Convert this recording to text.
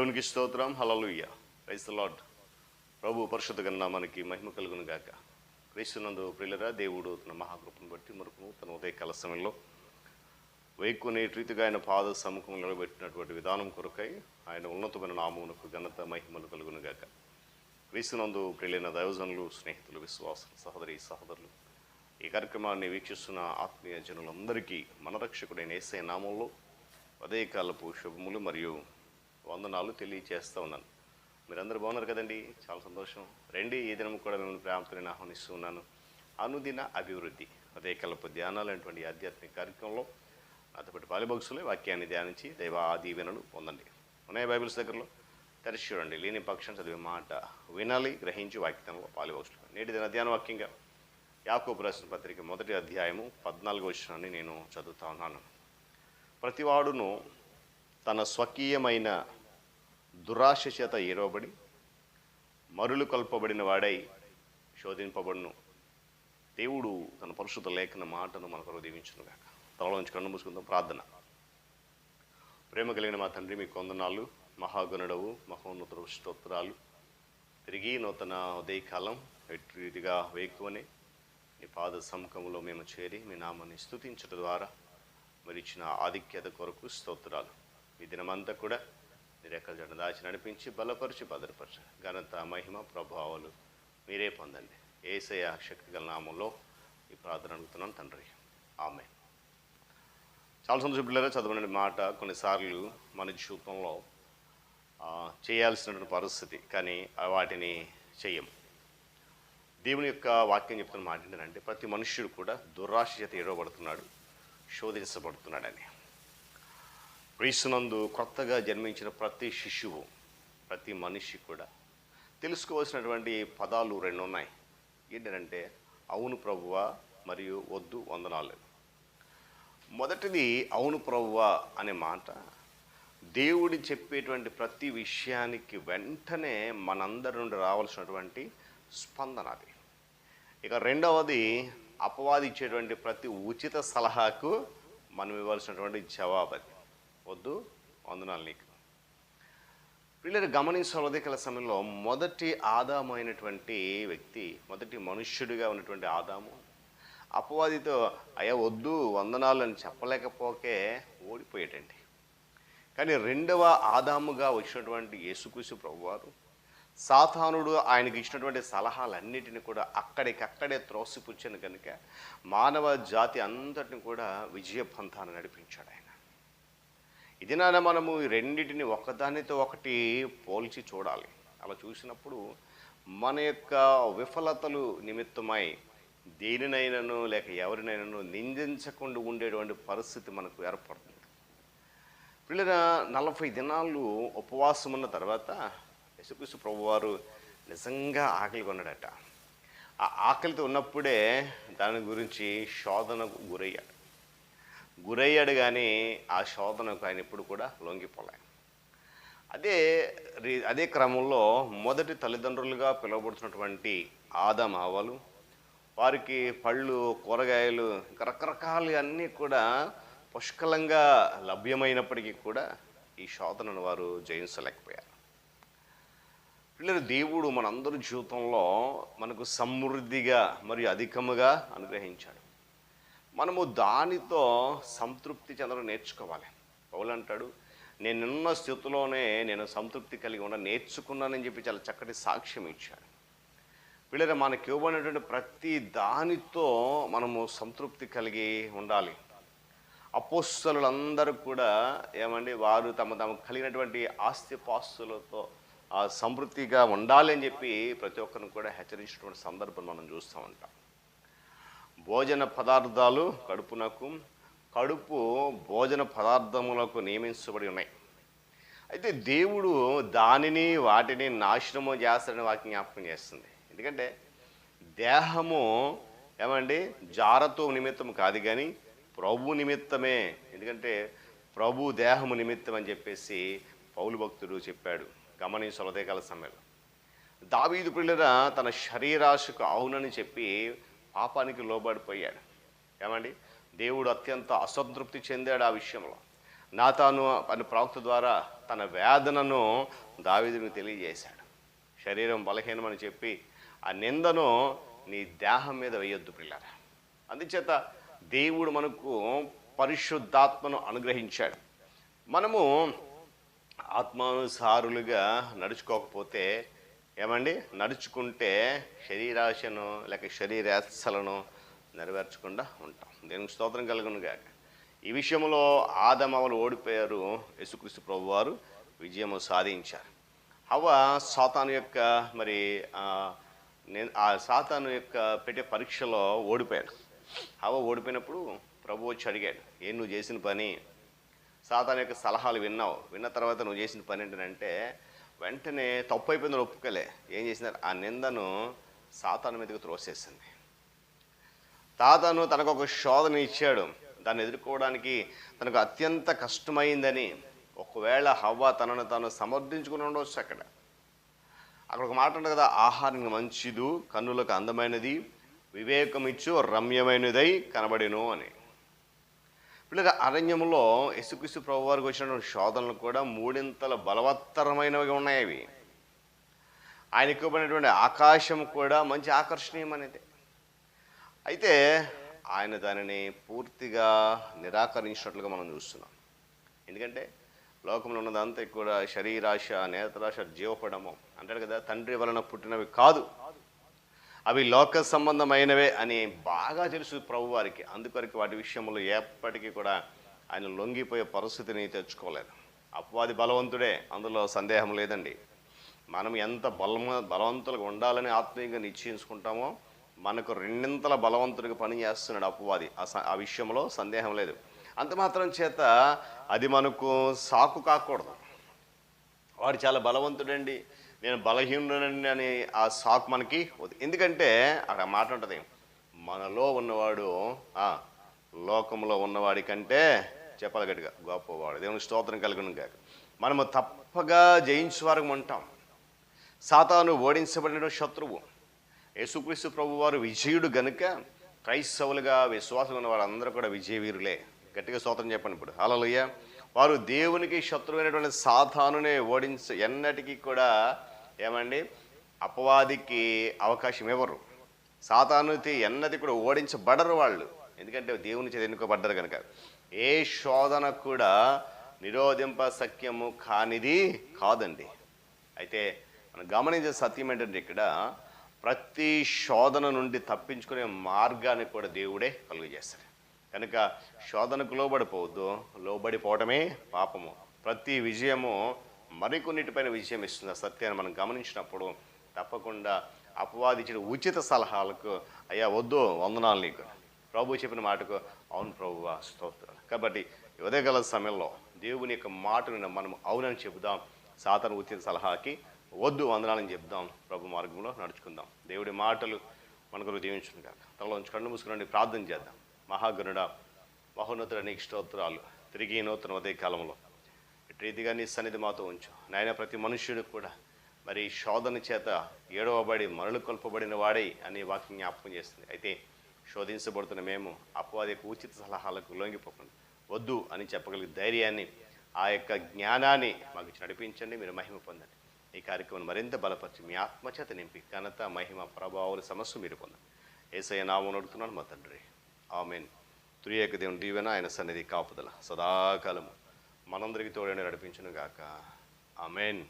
దేవునికి స్తోత్రం. Hallelujah price lord ప్రభు పరిశుద్ధ మనకి మహిమ కలుగును గాక. క్రీస్తునందు ప్రియులరా దేవుడు తన మహాకృపను బట్టి మరకు తన ఉదయకాల సమయంలో వేక్కునే రీతిగా ఆయన పాద సముఖం పెట్టినటువంటి విధానం కొరకై ఆయన ఉన్నతమైన నామమునకు ఘనత మహిమలు కలుగును గాక. క్రీస్తునందు ప్రియులైన దైవజనులు స్నేహితులు విశ్వాసులు సహోదరి సహోదరులు ఈ కార్యక్రమాన్ని వీక్షిస్తున్న ఆత్మీయ జనులందరికీ మన రక్షకుడైన నామంలో ఉదయకాలపు శుభములు మరియు వందనాలు తెలియచేస్తూ ఉన్నాను. మీరందరూ బాగున్నారు కదండి? చాలా సంతోషం. రండి ఈ దినం కూడా మిమ్మల్ని ప్రేమతో నేను ఆహ్వానిస్తూ ఉన్నాను. అనుదిన అభివృద్ధి ఉదయకాలపు ధ్యానాలు అనేటువంటి ఆధ్యాత్మిక కార్యక్రమంలో నాతో పాటు వాక్యాన్ని ధ్యానించి దైవ ఆదీవెనలు పొందండి. ఉన్నాయి బైబిల్స్ దగ్గరలో? తెరిచి చూడండి. లేని పక్షం చదివే మాట వినాలి గ్రహించి వాక్యంలో పాలిబగ్సులు నేటి దిన ధ్యాన వాక్యంగా యాకోబు రాసిన పత్రిక మొదటి అధ్యాయము పద్నాలుగు వచ్చినాన్ని నేను చదువుతా ఉన్నాను. ప్రతివాడును తన స్వకీయమైన దురాశ చేత ఏరవబడి మరులు కల్పబడిన వాడై శోధింపబడును. దేవుడు తన పరిశుద్ధ లేఖన మాటను మనకు దీవించునుగాక తలలో నుంచి కన్ను మూసుకుందాం ప్రార్థన. ప్రేమ కలిగిన మా తండ్రి మీ కొందనాలు మహాగణుడవు మహోన్నత స్తోత్రాలు. తిరిగి నూతన ఉదయకాలం ఎట్టి రీతిగా వేకువని నీ పాద సముఖంలో మేము చేరి మీ నామాన్ని స్థుతించడం ద్వారా మరి ఇచ్చిన ఆధిక్యత కొరకు స్తోత్రాలు. ఈ దినమంతా కూడా రేఖల ఎక్కడ జడ దాచి నడిపించి బలపరిచి భద్రపరచు. ఘనత మహిమ ప్రభావాలు మీరే పొందండి. ఏసయ శక్తి గల నామంలో ఈ ప్రార్థన అడుగుతున్నాను తండ్రి. ఆమె చాలా సంతోషం పిల్లలు చదవని మాట. కొన్నిసార్లు మన జీవితంలో చేయాల్సినటువంటి పరిస్థితి కానీ వాటిని చెయ్యం. దేవుని యొక్క వాక్యం చెప్తున్న మాట ఏంటంటే ప్రతి మనుష్యుడు కూడా దురాశ చేత ఏడవబడుతున్నాడు శోధించబడుతున్నాడని. క్రీస్తునందు కొత్తగా జన్మించిన ప్రతి శిశువు ప్రతి మనిషి కూడా తెలుసుకోవాల్సినటువంటి పదాలు రెండు ఉన్నాయి ఏంటంటే అవును ప్రభువ మరియు వద్దు వందనాలు. మొదటిది అవును ప్రభువ అనే మాట. దేవుడి చెప్పేటువంటి ప్రతి విషయానికి వెంటనే మనందరి నుండి రావాల్సినటువంటి స్పందన అది. ఇక రెండవది అపవాది ఇచ్చేటువంటి ప్రతి ఉచిత సలహాకు మనం ఇవ్వాల్సినటువంటి జవాబు అది. వద్దు వందనాలు నీకు. పిల్లలు గమనించవలది కల సమయంలో మొదటి ఆదామైనటువంటి వ్యక్తి మొదటి మనుష్యుడిగా ఉన్నటువంటి ఆదాము అపవాదితో అయ్యా వద్దు వందనాలు అని చెప్పలేకపోకే ఓడిపోయేటండి కానీ రెండవ ఆదాముగా వచ్చినటువంటి యేసుకృషి ప్రభువారు సాతానుడు ఆయనకి ఇచ్చినటువంటి సలహాలన్నిటిని కూడా అక్కడికక్కడే త్రోసిపుచ్చాను కనుక మానవ జాతి అంతటిని కూడా విజయ పంథాన్ని నడిపించాడు ఆయన. ఇది నాన్న మనము ఈ రెండింటిని ఒకదానితో ఒకటి పోల్చి చూడాలి. అలా చూసినప్పుడు మన యొక్క విఫలతలు నిమిత్తమై దేనినైనాను లేక ఎవరినైనాను నిందించకుండా ఉండేటువంటి పరిస్థితి మనకు ఏర్పడుతుంది. పిల్లల నలభై దినాలు ఉపవాసం ఉన్న తర్వాత యశుకృష్ణ ప్రభువారు నిజంగా ఆకలి కొన్నాడట. ఆ ఆకలితో ఉన్నప్పుడే దాని గురించి శోధనకు గురయ్యాడు. గురయ్యాడు కానీ ఆ శోధనకు ఆయన ఎప్పుడు కూడా లొంగిపోలే. అదే రీ- అదే క్రమంలో మొదటి తల్లిదండ్రులుగా పిలువబడుతున్నటువంటి ఆదాం ఆవాలు వారికి పళ్ళు కూరగాయలు ఇంకా రకరకాలు అన్నీ కూడా పుష్కలంగా లభ్యమైనప్పటికీ కూడా ఈ శోధనను వారు జయించలేకపోయారు. పిల్లలు దేవుడు మనందరి జీవితంలో మనకు సమృద్ధిగా మరియు అధికముగా అనుగ్రహించాడు. మనము దానితో సంతృప్తి చెందడం నేర్చుకోవాలి. పౌలు అంటాడు నేనున్న స్థితిలోనే నేను సంతృప్తి కలిగి ఉన్న నేర్చుకున్నానని చెప్పి చాలా చక్కటి సాక్ష్యం ఇచ్చాడు. పిల్లలు మనకి ఇవ్వబడినటువంటి ప్రతి దానితో మనము సంతృప్తి కలిగి ఉండాలి. అపోస్తలులందరూ కూడా ఏమండి వారు తమ తమ కలిగినటువంటి ఆస్తి పాస్తులతో సమృద్ధిగా ఉండాలి అని చెప్పి ప్రతి ఒక్కరిని కూడా హెచ్చరించినటువంటి సందర్భం మనం చూస్తూ ఉంటాం భోజన పదార్థాలు కడుపునకు కడుపు భోజన పదార్థములకు నియమించబడి ఉన్నాయి. అయితే దేవుడు దానిని వాటిని నాశనము చేస్తాడని వాకి జ్ఞాపకం చేస్తుంది. ఎందుకంటే దేహము ఏమండి? జారతో నిమిత్తం కాదు కానీ ప్రభు నిమిత్తమే. ఎందుకంటే ప్రభు దేహము నిమిత్తం అని చెప్పేసి పౌలు భక్తుడు చెప్పాడు. గమనించలదే కాల సమయంలో. దావీదు పిల్లల తన శరీరాశకు అవునని చెప్పి పాపానికి లోబడిపోయాడు. ఏమండి? దేవుడు అత్యంత అసంతృప్తి చెందాడు ఆ విషయంలో. నాతాను అని ప్రవక్త ద్వారా తన వేదనను దావీదునికి తెలియజేశాడు. శరీరం బలహీనమని చెప్పి ఆ నిందను నీ దేహం మీద వేయొద్దు పిల్లరా. అందుచేత దేవుడు మనకు పరిశుద్ధాత్మను అనుగ్రహించాడు. మనము ఆత్మానుసారులుగా నడుచుకోకపోతే ఏమండి? నడుచుకుంటే శరీరాశను లేక శరీరాశలను నెరవేర్చకుండా ఉంటాం. దేనికి స్తోత్రం కలుగును గాక. ఈ విషయంలో ఆదమవలు ఓడిపోయారు యేసుక్రీస్తు ప్రభు వారు విజయము సాధించారు. హవ సాతాను యొక్క మరి ఆ, నేను ఆ సాతాను యొక్క పెట్టే పరీక్షలో ఓడిపోయాడు. అవ ఓడిపోయినప్పుడు ప్రభు వచ్చి అడిగాడు ఏం నువ్వు చేసిన పని? సాతాన్ యొక్క సలహాలు విన్నావు. విన్న తర్వాత నువ్వు చేసిన పని ఏంటంటే వెంటనే తప్పు అయిపోయిందని ఒప్పుకోలే. ఏం చేసినారు? ఆ నిందను సాతాను మీదకి త్రోసేసింది. తాతను తనకు ఒక శోధన ఇచ్చాడు. దాన్ని ఎదుర్కోవడానికి తనకు అత్యంత కష్టమైందని. ఒకవేళ హవ్వ తనను తాను సమర్థించుకుని ఉండవచ్చు అక్కడ. అక్కడ ఒక మాట ఉంటుంది కదా ఆహారం మంచిదు కన్నులకు అందమైనది వివేకం ఇచ్చు రమ్యమైనదై కనబడెను అని. పిల్లల అరణ్యంలో యేసుక్రీస్తు ప్రభు వారికి వచ్చినటువంటి శోధనలు కూడా మూడింతల బలవత్తరమైనవి ఉన్నాయి అవి. ఆయన ఇవ్వబడినటువంటి ఆకాశం కూడా మంచి ఆకర్షణీయమైనది. అయితే ఆయన దానిని పూర్తిగా నిరాకరించినట్లుగా మనం చూస్తున్నాం. ఎందుకంటే లోకంలో ఉన్నదంతా కూడా శరీరాశ నేత్రాశ జీవపడము. అంటాడు కదా తండ్రి వలన పుట్టినవి కాదు. అవి లోక సంబంధమైనవే అని బాగా తెలుసు ప్రభువారికి. అందుకొరకు వాటి విషయంలో ఎప్పటికీ కూడా ఆయన లొంగిపోయే పరిస్థితిని తెచ్చుకోలేదు. అపవాది బలవంతుడే అందులో సందేహం లేదండి. మనం ఎంత బలమ బలవంతులుగా ఉండాలని ఆత్మీయంగా నిశ్చయించుకుంటామో మనకు రెండింతల బలవంతుడిగా పని చేస్తున్నాడు అపవాది. ఆ ఆ విషయంలో సందేహం లేదు. అంత మాత్రం చేత అది మనకు సాకు కాకూడదు. వాడు చాలా బలవంతుడండి. నేను బలహీనుడనండి అని ఆ షాక్ మనకి ఎందుకంటే అక్కడ మాట ఉంటుంది మనలో ఉన్నవాడు ఆ, లోకంలో ఉన్నవాడి కంటే చెప్పాలి గట్టిగా గొప్పవాడు. దేవుని స్తోత్రం కలిగిన కాక మనము తప్పగా జయించేవారు ఉంటాం. సాతాను ఓడించబడిన శత్రువు యేసుక్రీస్తు ప్రభు వారు విజయుడు గనుక క్రైస్తవులుగా విశ్వాసం ఉన్న వారందరూ కూడా విజయవీరులే. గట్టిగా స్తోత్రం చెప్పండి ఇప్పుడు. హల్లెలూయ. వారు దేవునికి శత్రువైనటువంటి సాతానునే ఓడించ ఎన్నటికీ కూడా ఏమండి అపవాదికి అవకాశం ఇవ్వరు. సాతానుతి ఎన్నది కూడా ఓడించబడరు వాళ్ళు. ఎందుకంటే దేవుని చేత ఎన్నుకోబడ్డరు కనుక ఏ శోధన కూడా నిరోధింప సత్యము కానిది కాదండి. అయితే మనం గమనించే సత్యం ఏంటంటే ఇక్కడ ప్రతి శోధన నుండి తప్పించుకునే మార్గాన్ని కూడా దేవుడే కలుగజేస్తాడు కనుక శోధనకు లోబడిపోవద్దు. లోబడిపోవటమే పాపము. ప్రతి విజయము మరికొన్నిటిపైన విజయం ఇస్తుంది. ఆ సత్యాన్ని మనం గమనించినప్పుడు తప్పకుండా అపవాదించిన ఉచిత సలహాలకు అయ్యా వద్దు వందనాలు నీకు. ప్రభు చెప్పిన మాటకు అవును ప్రభువా స్తోత్రాలు కాబట్టి ఉదయగల సమయంలో దేవుని యొక్క మాటను మనం అవునని చెబుదాం. సాతన ఉచిత సలహాకి వద్దు వందనాలని చెప్దాం ప్రభు మార్గంలో నడుచుకుందాం. దేవుడి మాటలు మనకు దీవించుకుంటాం కాక తలలో ఉంచి కళ్ళు మూసుకుని ప్రార్థన చేద్దాం. మహాగణుడ మహోన్నతుడ నీకు స్తోత్రాలు. తిరిగి నూతన ఉదయ కాలంలో ఇటు రీతిగా నీ సన్నిధి మాతో ఉంచు. నాయన ప్రతి మనుష్యుడు కూడా మరి శోధన చేత ఏడవబడి మరలు కొల్పబడిన వాడే అని వాక్యం జ్ఞాపకం చేస్తుంది. అయితే శోధించబడుతున్న మేము అపవాది యొక్క ఉచిత సలహాలకు లొంగిపోకుండా వద్దు అని చెప్పగలిగే ధైర్యాన్ని ఆ యొక్క జ్ఞానాన్ని మాకు నడిపించండి మీరు మహిమ పొందండి. ఈ కార్యక్రమం మరింత బలపరిచి మీ ఆత్మచేత నింపి ఘనత మహిమ ప్రభావాలు సమస్య మీరు పొందండి. ఏసయ్య నామం అడుగుతున్నాను మా తండ్రి. ఆమెన్. త్రియేక దేవుని దీవెన ఆయన సన్నిధి కాపుదల. సదాకాలము. మనందరికీ తోడని నడిపించును గాక ఆమెన్.